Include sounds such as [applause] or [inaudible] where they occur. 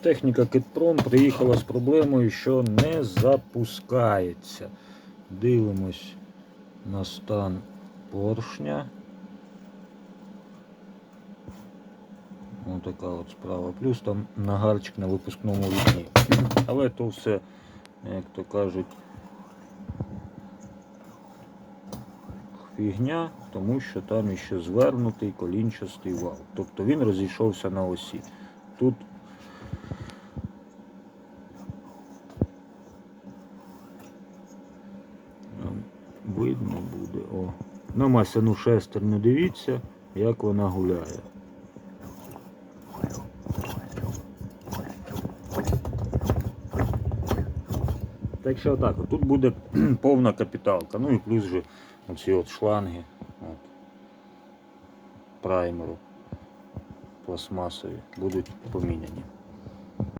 Техніка Китпром приїхала з проблемою, що не запускається. Дивимось на стан поршня. Ось така от справа. Плюс там нагарчик на випускному вікні. Але то все, як то кажуть, фігня, тому що там іще звернутий колінчастий вал. Тобто він розійшовся на осі. Тут Там видно буде. О. На масяну шестерню дивіться, як вона гуляє. Так що отак, тут буде [clears throat] повна капіталка. Ну і плюс же оці от шланги от, праймеру пластмасові будуть поміняні.